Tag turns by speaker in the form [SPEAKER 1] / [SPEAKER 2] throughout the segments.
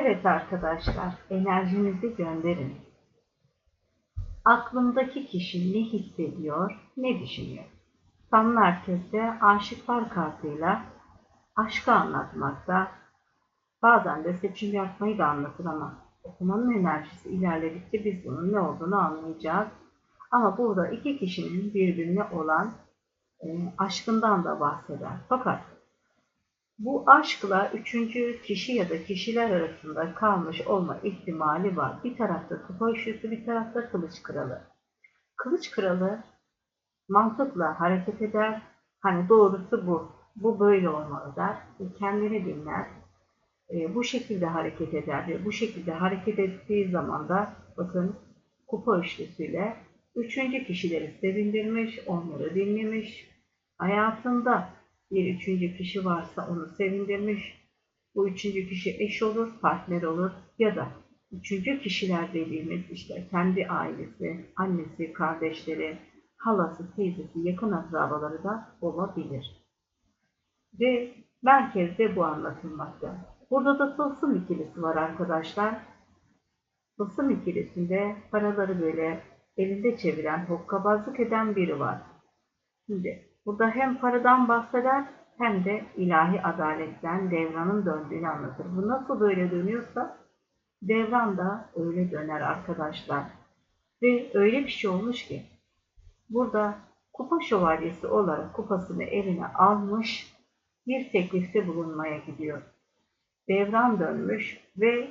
[SPEAKER 1] Evet arkadaşlar, enerjinizi gönderin. Aklımdaki kişi ne hissediyor, ne düşünüyor? Tam merkezde aşıklar kartıyla aşkı anlatmakta. Bazen de seçim yapmayı da anlatır ama okumanın enerjisi ilerledikçe biz bunun ne olduğunu anlayacağız. Ama burada iki kişinin birbirine olan e, aşkından da bahseder. Fakat bu aşkla üçüncü kişi ya da kişiler arasında kalmış olma ihtimali var. Bir tarafta kupa üçlüsü, bir tarafta kılıç kralı. Kılıç kralı mantıkla hareket eder. Hani doğrusu bu. Bu böyle olmalı der. Kendini dinler. E, bu şekilde hareket eder ve bu şekilde hareket ettiği zaman da bakın kupa üçlüsüyle üçüncü kişileri sevindirmiş, onları dinlemiş. Hayatında bir üçüncü kişi varsa onu sevindirmiş. Bu üçüncü kişi eş olur, partner olur ya da üçüncü kişiler dediğimiz işte kendi ailesi, annesi, kardeşleri, halası, teyzesi, yakın akrabaları da olabilir. Ve merkezde bu anlatılmakta. Burada da tılsım ikilisi var arkadaşlar. Tılsım ikilisinde paraları böyle elinde çeviren, hokkabazlık eden biri var. Şimdi burada hem paradan bahseder hem de ilahi adaletten devranın döndüğünü anlatır. Bu nasıl böyle dönüyorsa devran da öyle döner arkadaşlar. Ve öyle bir şey olmuş ki burada kupa şövalyesi olarak kupasını eline almış bir teklifte bulunmaya gidiyor. Devran dönmüş ve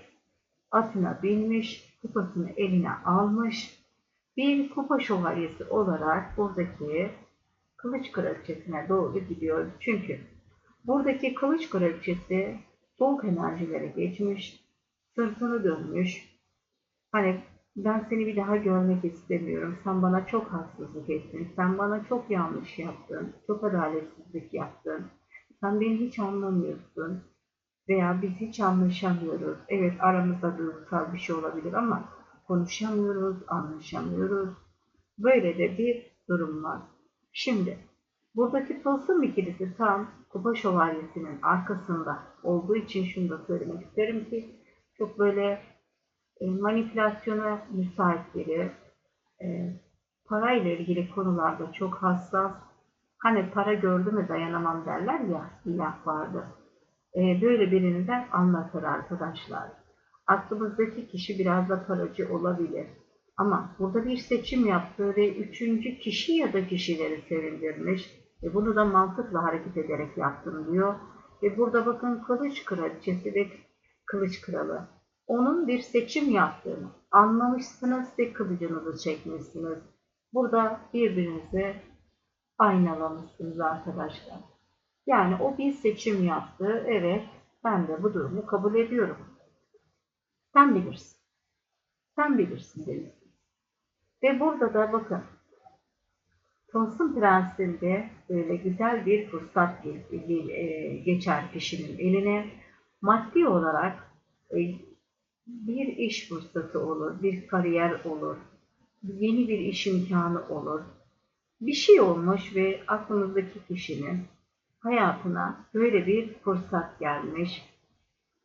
[SPEAKER 1] atına binmiş, kupasını eline almış. Bir kupa şövalyesi olarak buradaki kılıç kraliçesine doğru gidiyor. Çünkü buradaki kılıç kraliçesi soğuk enerjilere geçmiş, sırtını dönmüş. Hani ben seni bir daha görmek istemiyorum. Sen bana çok haksızlık ettin. Sen bana çok yanlış yaptın. Çok adaletsizlik yaptın. Sen beni hiç anlamıyorsun. Veya biz hiç anlaşamıyoruz. Evet aramızda duygusal bir şey olabilir ama konuşamıyoruz, anlaşamıyoruz. Böyle de bir durum var. Şimdi buradaki tılsım ikilisi tam kupa şövalyesinin arkasında olduğu için şunu da söylemek isterim ki çok böyle e, manipülasyona müsait biri, e, parayla ilgili konularda çok hassas, hani para gördü mü dayanamam derler ya, bir laf vardı. E, böyle birinden anlatır arkadaşlar. Aklımızdaki kişi biraz da paracı olabilir. Ama burada bir seçim yaptı ve üçüncü kişi ya da kişileri sevindirmiş. Ve bunu da mantıkla hareket ederek yaptım diyor. Ve burada bakın kılıç kraliçesi ve kılıç kralı. Onun bir seçim yaptığını anlamışsınız ve kılıcınızı çekmişsiniz. Burada birbirinizi aynalamışsınız arkadaşlar. Yani o bir seçim yaptı. Evet ben de bu durumu kabul ediyorum. Sen bilirsin. Sen bilirsin demişsin. Ve burada da bakın Tılsım Prensi'nde böyle güzel bir fırsat e, geçer kişinin eline. Maddi olarak e, bir iş fırsatı olur, bir kariyer olur, yeni bir iş imkanı olur. Bir şey olmuş ve aklınızdaki kişinin hayatına böyle bir fırsat gelmiş.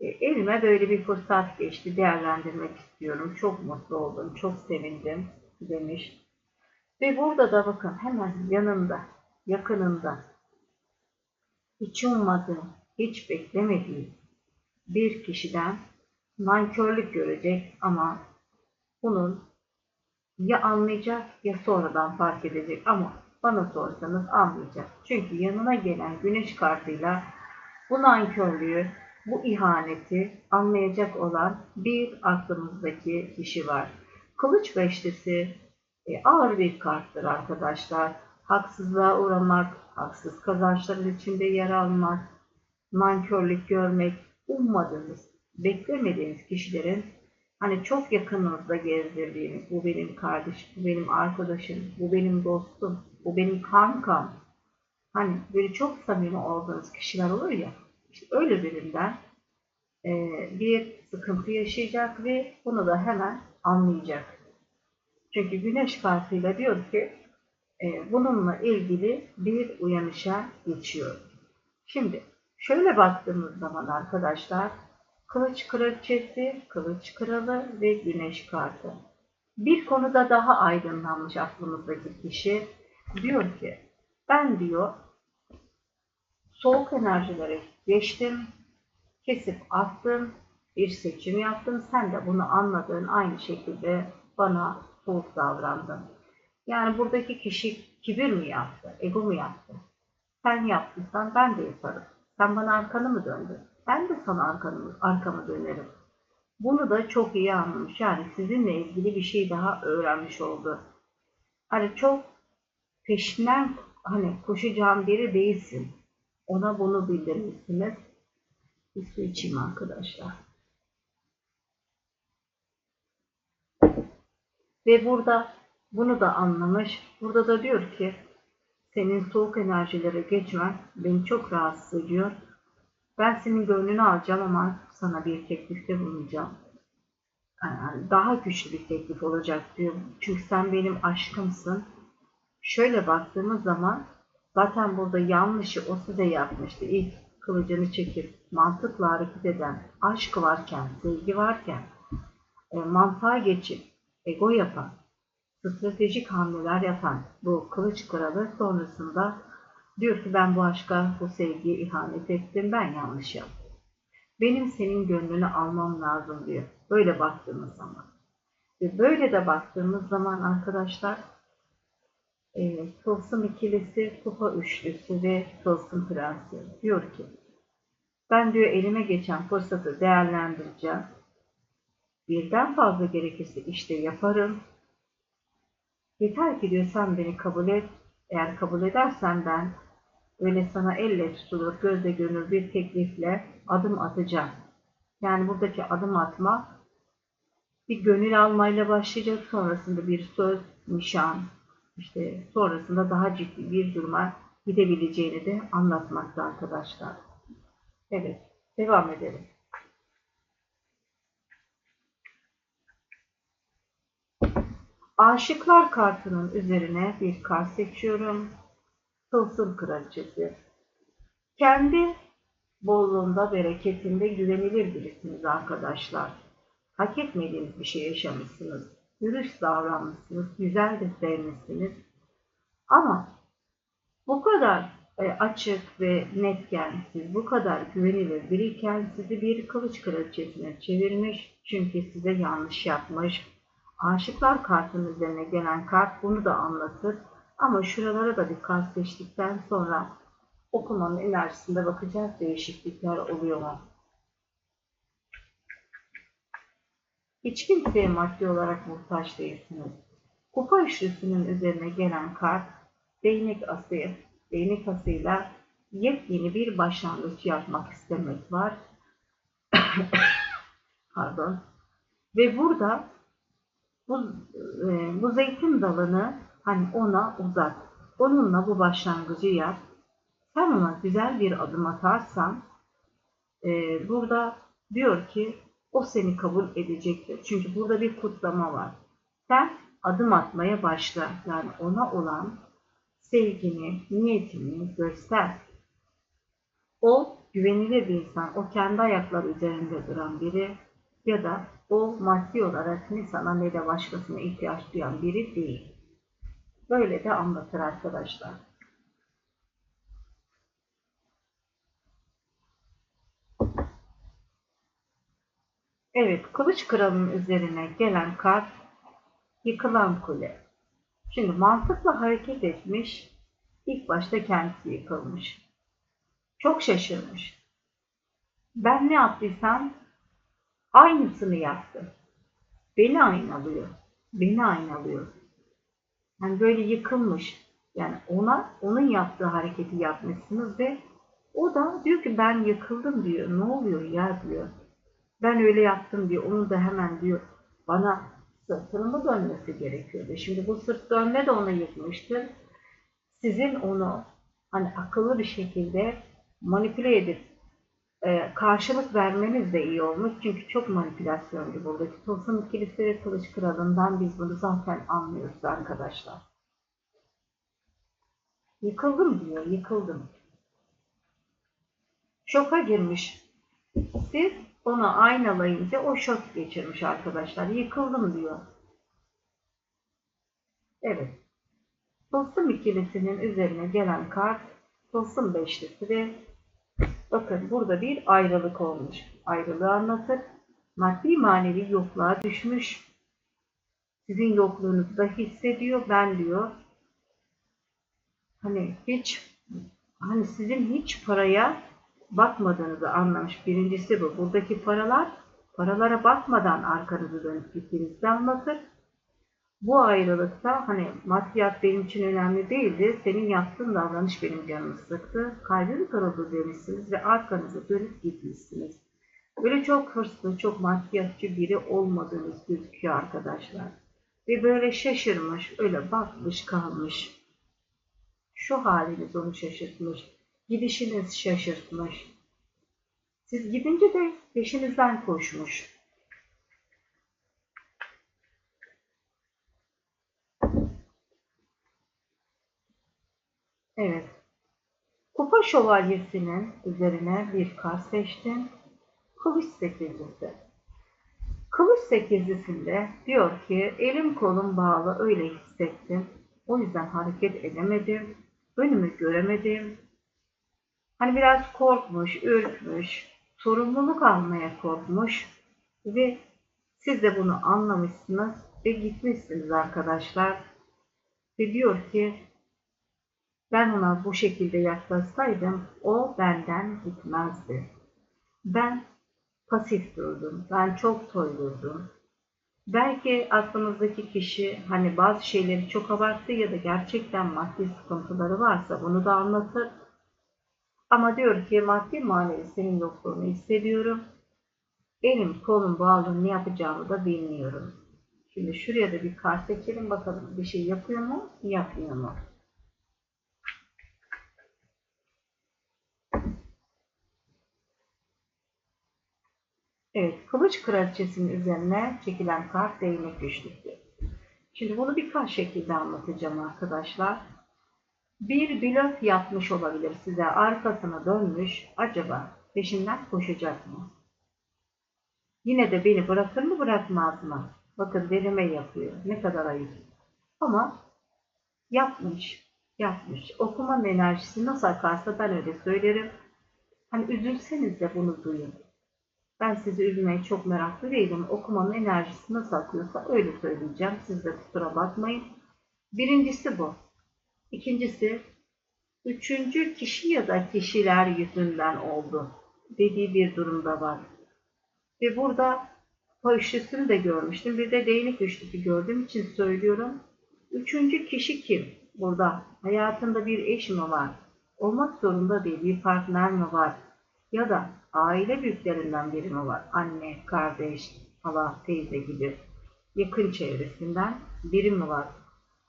[SPEAKER 1] E, elime böyle bir fırsat geçti, değerlendirmek istiyorum. Çok mutlu oldum, çok sevindim demiş. Ve burada da bakın hemen yanında, yakınında hiç ummadığı, hiç beklemediği bir kişiden nankörlük görecek ama bunun ya anlayacak ya sonradan fark edecek ama bana sorsanız anlayacak. Çünkü yanına gelen güneş kartıyla bu nankörlüğü, bu ihaneti anlayacak olan bir aklımızdaki kişi var. Kılıç beşlisi e, ağır bir karttır arkadaşlar. Haksızlığa uğramak, haksız kazançların içinde yer almak, nankörlük görmek, ummadığınız, beklemediğiniz kişilerin hani çok yakınınızda gezdirdiğiniz, bu benim kardeşim, bu benim arkadaşım, bu benim dostum, bu benim kankam. Hani böyle çok samimi olduğunuz kişiler olur ya, işte öyle birinden bir sıkıntı yaşayacak ve bunu da hemen anlayacak. Çünkü güneş kartıyla diyor ki e, bununla ilgili bir uyanışa geçiyor. Şimdi şöyle baktığımız zaman arkadaşlar kılıç kraliçesi, kılıç kralı ve güneş kartı. Bir konuda daha aydınlanmış aklımızdaki kişi diyor ki ben diyor soğuk enerjilere geçtim, kesip attım, bir seçim yaptım. Sen de bunu anladığın aynı şekilde bana soğuk davrandın. Yani buradaki kişi kibir mi yaptı, ego mu yaptı? Sen yaptıysan ben de yaparım. Sen bana arkanı mı döndün? Ben de sana arkamı, arkamı dönerim. Bunu da çok iyi anlamış. Yani sizinle ilgili bir şey daha öğrenmiş oldu. Hani çok peşinden hani koşacağın biri değilsin. Ona bunu bildirmişsiniz. Bir su içeyim arkadaşlar. Ve burada bunu da anlamış. Burada da diyor ki senin soğuk enerjilere geçmen beni çok rahatsız ediyor. Ben senin gönlünü alacağım ama sana bir teklifte bulunacağım. Daha güçlü bir teklif olacak diyor. Çünkü sen benim aşkımsın. Şöyle baktığımız zaman zaten burada yanlışı o size yapmıştı. İlk kılıcını çekip mantıkla hareket eden, aşk varken, sevgi varken e, mantığa geçip ego yapan, stratejik hamleler yapan bu kılıç kralı sonrasında diyor ki ben bu aşka, bu sevgiye ihanet ettim, ben yanlış yaptım. Benim senin gönlünü almam lazım diyor. Böyle baktığımız zaman. Ve böyle de baktığımız zaman arkadaşlar e, Tılsım ikilisi, Kupa üçlüsü ve Tılsım prensi diyor ki ben diyor elime geçen fırsatı değerlendireceğim. Birden fazla gerekirse işte yaparım. Yeter ki diyor sen beni kabul et. Eğer kabul edersen ben öyle sana elle tutulur, gözle görünür bir teklifle adım atacağım. Yani buradaki adım atma bir gönül almayla başlayacak. Sonrasında bir söz, nişan, işte sonrasında daha ciddi bir duruma gidebileceğini de anlatmakta arkadaşlar. Evet, devam edelim. Aşıklar kartının üzerine bir kart seçiyorum. Tılsım kraliçesi. Kendi bolluğunda, bereketinde güvenilir birisiniz arkadaşlar. Hak etmediğiniz bir şey yaşamışsınız. Dürüst davranmışsınız, güzel de sevmişsiniz. Ama bu kadar açık ve netken, siz bu kadar güvenilir biriyken sizi bir kılıç kraliçesine çevirmiş. Çünkü size yanlış yapmış. Aşıklar kartının üzerine gelen kart bunu da anlatır. Ama şuralara da bir kart seçtikten sonra okumanın enerjisinde bakacağız değişiklikler oluyor mu? Hiç kimseye maddi olarak muhtaç değilsiniz. Kupa üçlüsünün üzerine gelen kart değnek asıyı değnek asıyla yepyeni bir başlangıç yapmak istemek var. Pardon. Ve burada bu, e, bu zeytin dalını hani ona uzat. Onunla bu başlangıcı yap. Sen ona güzel bir adım atarsan e, burada diyor ki o seni kabul edecektir. Çünkü burada bir kutlama var. Sen adım atmaya başla. Yani ona olan sevgini, niyetini göster. O güvenilir bir insan, o kendi ayakları üzerinde duran biri ya da o maddi olarak ne sana ne de başkasına ihtiyaç duyan biri değil. Böyle de anlatır arkadaşlar. Evet, Kılıç Kralı'nın üzerine gelen kart yıkılan kule. Şimdi mantıkla hareket etmiş, ilk başta kendisi yıkılmış. Çok şaşırmış. Ben ne yaptıysam aynısını yaptı. Beni aynalıyor. Beni aynalıyor. Yani böyle yıkılmış. Yani ona onun yaptığı hareketi yapmışsınız ve o da diyor ki ben yıkıldım diyor. Ne oluyor ya diyor. Ben öyle yaptım diyor. Onu da hemen diyor bana sırtını dönmesi gerekiyordu. Şimdi bu sırt dönme de onu yıkmıştır. Sizin onu hani akıllı bir şekilde manipüle edip e, karşılık vermeniz de iyi olmuş. Çünkü çok manipülasyoncu buradaki. Tılsım ikilisi ve kılıç kralından biz bunu zaten anlıyoruz arkadaşlar. Yıkıldım diyor, yıkıldım. Şoka girmiş. Siz onu aynalayınca o şok geçirmiş arkadaşlar. Yıkıldım diyor. Evet. Tılsım ikilisinin üzerine gelen kart tılsım beşlisi ve bakın burada bir ayrılık olmuş. Ayrılığı anlatır. Maddi manevi yokluğa düşmüş. Sizin yokluğunuzu da hissediyor. Ben diyor hani hiç hani sizin hiç paraya bakmadığınızı anlamış. Birincisi bu. Buradaki paralar paralara bakmadan arkanızı dönüp gittiğinizi anlatır. Bu ayrılıkta hani maddiyat benim için önemli değildi. Senin yaptığın davranış benim canımı sıktı. Kalbim kırıldı demişsiniz ve arkanızı dönüp gitmişsiniz. Böyle çok hırslı, çok maddiyatçı biri olmadığınız gözüküyor arkadaşlar. Ve böyle şaşırmış, öyle bakmış kalmış. Şu haliniz onu şaşırtmış. Gidişiniz şaşırtmış. Siz gidince de peşinizden koşmuş. Evet. Kupa şövalyesinin üzerine bir kart seçtim. Kılıç sekizlisi. Kılıç sekizlisinde diyor ki elim kolum bağlı öyle hissettim. O yüzden hareket edemedim. Önümü göremedim. Hani biraz korkmuş, ürkmüş, sorumluluk almaya korkmuş ve siz de bunu anlamışsınız ve gitmişsiniz arkadaşlar. Ve diyor ki ben ona bu şekilde yaklaşsaydım o benden gitmezdi. Ben pasif durdum. Ben çok toylurdum. Belki aklınızdaki kişi hani bazı şeyleri çok abarttı ya da gerçekten maddi sıkıntıları varsa bunu da anlatır. Ama diyor ki maddi manevi senin yokluğunu hissediyorum. Elim kolum bağlı ne yapacağımı da bilmiyorum. Şimdi şuraya da bir kart seçelim bakalım bir şey yapıyor mu yapmıyor mu? Evet, kılıç kraliçesinin üzerine çekilen kart değnek güçlüktü. Şimdi bunu birkaç şekilde anlatacağım arkadaşlar. Bir blöf yapmış olabilir size. Arkasına dönmüş. Acaba peşinden koşacak mı? Yine de beni bırakır mı bırakmaz mı? Bakın deneme yapıyor. Ne kadar ayıp. Ama yapmış. Yapmış. Okumanın enerjisi nasıl akarsa ben öyle söylerim. Hani üzülseniz de bunu duyun. Ben sizi üzmeye çok meraklı değilim. Okumanın enerjisi nasıl akıyorsa öyle söyleyeceğim. Siz de kusura bakmayın. Birincisi bu. İkincisi, üçüncü kişi ya da kişiler yüzünden oldu dediği bir durumda var. Ve burada o üçlüsünü de görmüştüm. Bir de değnek üçlüsü gördüğüm için söylüyorum. Üçüncü kişi kim? Burada hayatında bir eş mi var? Olmak zorunda değil. Bir partner mi var? Ya da aile büyüklerinden biri mi var? Anne, kardeş, hala, teyze gibi yakın çevresinden biri mi var?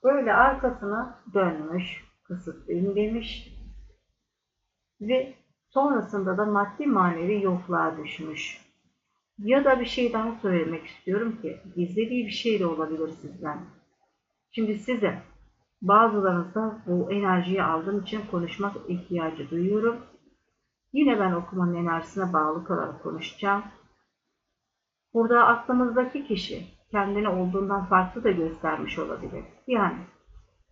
[SPEAKER 1] Böyle arkasına dönmüş, kısıtlıyım demiş ve sonrasında da maddi manevi yokluğa düşmüş. Ya da bir şey daha söylemek istiyorum ki gizlediği bir şey de olabilir sizden. Şimdi size bazılarınızda bu enerjiyi aldığım için konuşmak ihtiyacı duyuyorum. Yine ben okumanın enerjisine bağlı kalarak konuşacağım. Burada aklınızdaki kişi kendini olduğundan farklı da göstermiş olabilir. Yani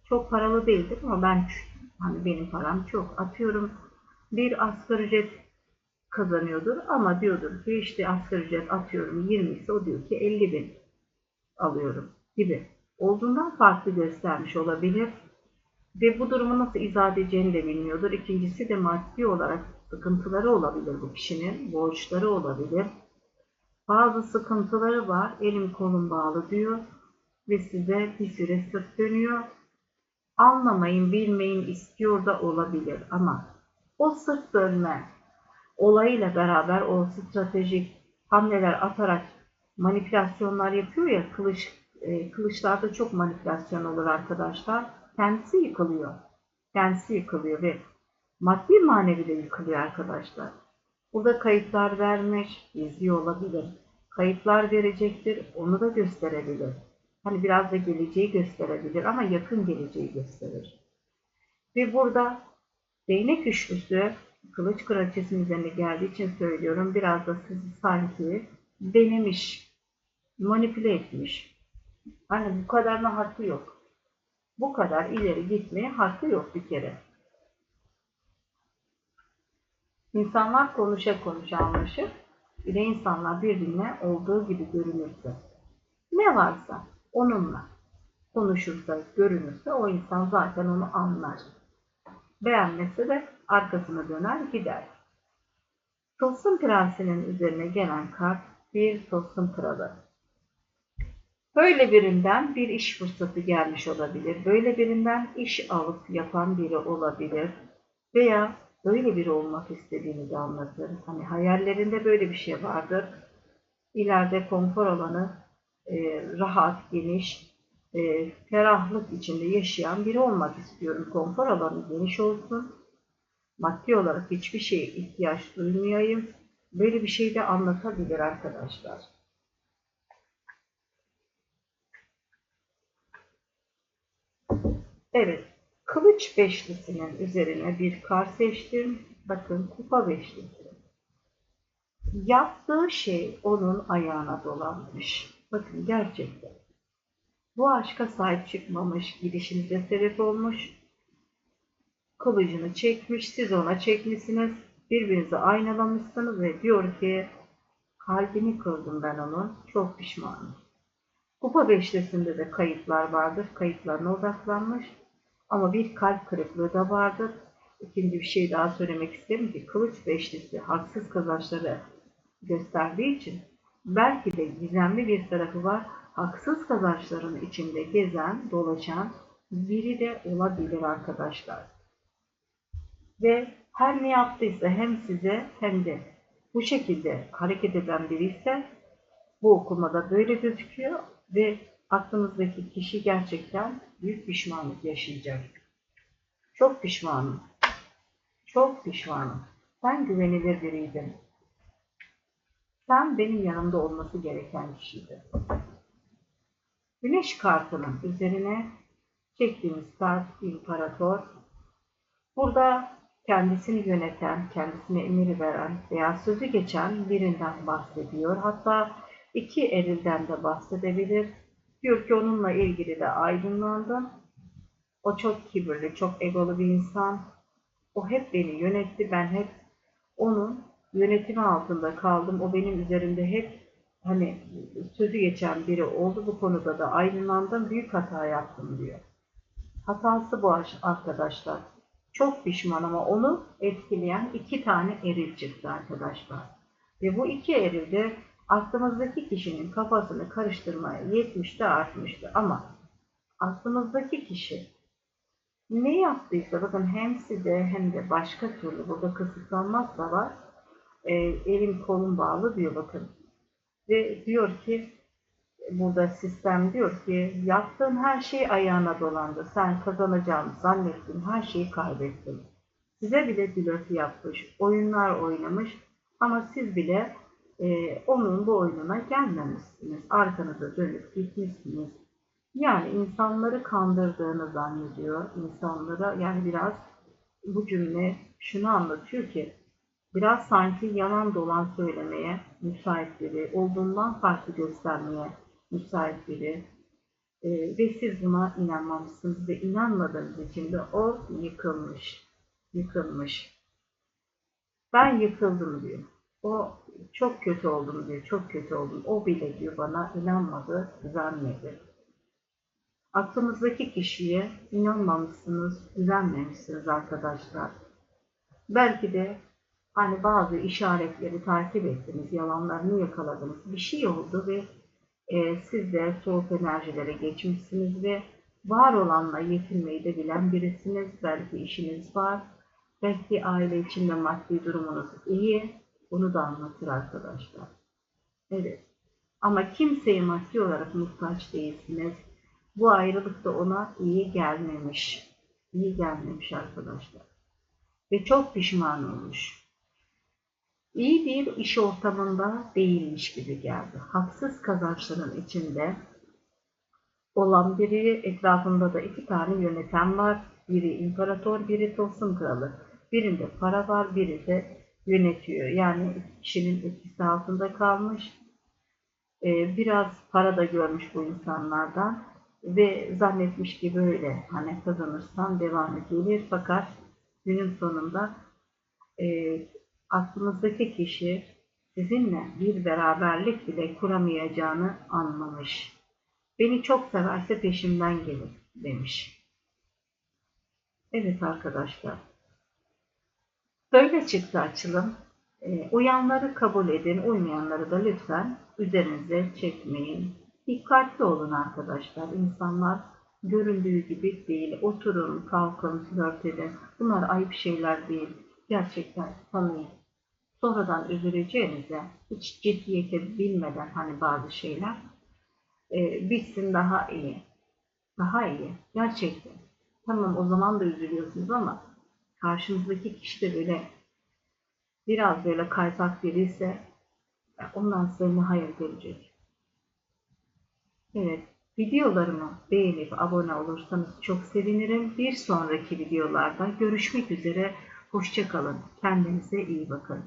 [SPEAKER 1] çok paralı değildir ama ben hani benim param çok. Atıyorum bir asgari ücret kazanıyordur ama diyordur ki işte asgari ücret atıyorum 20 ise o diyor ki 50 bin alıyorum gibi. Olduğundan farklı göstermiş olabilir ve bu durumu nasıl izah edeceğini de bilmiyordur. İkincisi de maddi olarak sıkıntıları olabilir bu kişinin, borçları olabilir. Bazı sıkıntıları var, elim kolum bağlı diyor ve size bir süre sırt dönüyor. Anlamayın, bilmeyin istiyor da olabilir ama o sırt dönme olayıyla beraber o stratejik hamleler atarak manipülasyonlar yapıyor ya kılıç e, kılıçlarda çok manipülasyon olur arkadaşlar. Kendisi yıkılıyor. Kendisi yıkılıyor ve maddi manevi de yıkılıyor arkadaşlar. Burada kayıtlar vermiş, izliyor olabilir. Kayıtlar verecektir, onu da gösterebilir. Hani biraz da geleceği gösterebilir ama yakın geleceği gösterir. Ve burada değnek üçlüsü kılıç kraliçesinin üzerine geldiği için söylüyorum. Biraz da sizi sanki denemiş, manipüle etmiş. Hani bu kadarına hakkı yok. Bu kadar ileri gitmeye hakkı yok bir kere. İnsanlar konuşa konuşa anlaşır. De insanlar birbirine olduğu gibi görünürse. Ne varsa onunla konuşursa, görünürse o insan zaten onu anlar. Beğenmese de arkasına döner gider. Tılsım prensinin üzerine gelen kart bir tılsım kralı. Böyle birinden bir iş fırsatı gelmiş olabilir. Böyle birinden iş alıp yapan biri olabilir. Veya böyle biri olmak istediğini de anlatır. Hani hayallerinde böyle bir şey vardır. İleride konfor alanı e, rahat, geniş, e, ferahlık içinde yaşayan biri olmak istiyorum. Konfor alanı geniş olsun. Maddi olarak hiçbir şeye ihtiyaç duymayayım. Böyle bir şey de anlatabilir arkadaşlar. Evet. Kılıç beşlisinin üzerine bir kar seçtim. Bakın kupa beşlisi. Yaptığı şey onun ayağına dolanmış. Bakın gerçekten. Bu aşka sahip çıkmamış, gidişinize sebep olmuş. Kılıcını çekmiş, siz ona çekmişsiniz. Birbirinizi aynalamışsınız ve diyor ki kalbini kırdım ben onun, çok pişmanım. Kupa beşlisinde de kayıtlar vardır, kayıtlarına odaklanmış. Ama bir kalp kırıklığı da vardır. İkinci bir şey daha söylemek isterim ki kılıç beşlisi haksız kazançları gösterdiği için belki de gizemli bir tarafı var. Haksız kazançların içinde gezen, dolaşan biri de olabilir arkadaşlar. Ve her ne yaptıysa hem size hem de bu şekilde hareket eden biri ise bu okumada böyle gözüküyor ve aklınızdaki kişi gerçekten büyük pişmanlık yaşayacak. Çok pişmanım. Çok pişmanım. Ben güvenilir biriydim. Sen benim yanımda olması gereken kişiydi. Güneş kartının üzerine çektiğimiz kart imparator. Burada kendisini yöneten, kendisine emir veren veya sözü geçen birinden bahsediyor. Hatta iki erilden de bahsedebilir. Diyor ki onunla ilgili de aydınlandım. O çok kibirli, çok egolu bir insan. O hep beni yönetti. Ben hep onun yönetimi altında kaldım. O benim üzerimde hep hani sözü geçen biri oldu. Bu konuda da aydınlandım. Büyük hata yaptım diyor. Hatası bu arkadaşlar. Çok pişman ama onu etkileyen iki tane eril çıktı arkadaşlar. Ve bu iki eril de aklımızdaki kişinin kafasını karıştırmaya yetmişti artmıştı ama aklımızdaki kişi ne yaptıysa bakın hem size hem de başka türlü burada kısıtlanmaz da var. E, elim kolum bağlı diyor bakın. Ve diyor ki burada sistem diyor ki yaptığın her şey ayağına dolandı. Sen kazanacağını zannettin. Her şeyi kaybettin. Size bile blöf yapmış. Oyunlar oynamış. Ama siz bile e, onun bu oyununa gelmemişsiniz. Arkanıza dönüp gitmişsiniz. Yani insanları kandırdığını zannediyor. İnsanlara yani biraz bu cümle şunu anlatıyor ki biraz sanki yalan dolan söylemeye müsait biri, olduğundan farklı göstermeye müsait biri e, ve siz buna inanmamışsınız ve inanmadığınız için de o yıkılmış, yıkılmış. Ben yıkıldım diyor. O çok kötü oldum diyor, çok kötü oldum. O bile diyor bana inanmadı, güvenmedi. Aklınızdaki kişiye inanmamışsınız, güvenmemişsiniz arkadaşlar. Belki de hani bazı işaretleri takip ettiniz, yalanlarını yakaladınız. Bir şey oldu ve e, siz de soğuk enerjilere geçmişsiniz ve var olanla yetinmeyi de bilen birisiniz. Belki işiniz var. Belki aile içinde maddi durumunuz iyi. Bunu da anlatır arkadaşlar. Evet. Ama kimseye maddi olarak muhtaç değilsiniz. Bu ayrılık da ona iyi gelmemiş. İyi gelmemiş arkadaşlar. Ve çok pişman olmuş. İyi bir iş ortamında değilmiş gibi geldi. Haksız kazançların içinde olan biri, etrafında da iki tane yöneten var. Biri imparator, biri tılsım kralı. Birinde para var, biri de yönetiyor. Yani kişinin etkisi altında kalmış. Ee, biraz para da görmüş bu insanlardan ve zannetmiş ki böyle hani kazanırsan devam edilir fakat günün sonunda e, aklınızdaki kişi sizinle bir beraberlik bile kuramayacağını anlamış. Beni çok severse peşimden gelir demiş. Evet arkadaşlar. Böyle çıktı açılım. E, uyanları kabul edin, uymayanları da lütfen üzerinize çekmeyin. Dikkatli olun arkadaşlar. İnsanlar göründüğü gibi değil. Oturun, kalkın, flört edin. Bunlar ayıp şeyler değil. Gerçekten tanıyın. Sonradan üzüleceğinize hiç ciddiyete bilmeden hani bazı şeyler e, bitsin daha iyi. Daha iyi. Gerçekten. Tamam o zaman da üzülüyorsunuz ama karşınızdaki kişi de böyle biraz böyle kaypak biri ondan ne hayır gelecek. Evet, videolarımı beğenip abone olursanız çok sevinirim. Bir sonraki videolarda görüşmek üzere. Hoşçakalın. Kendinize iyi bakın.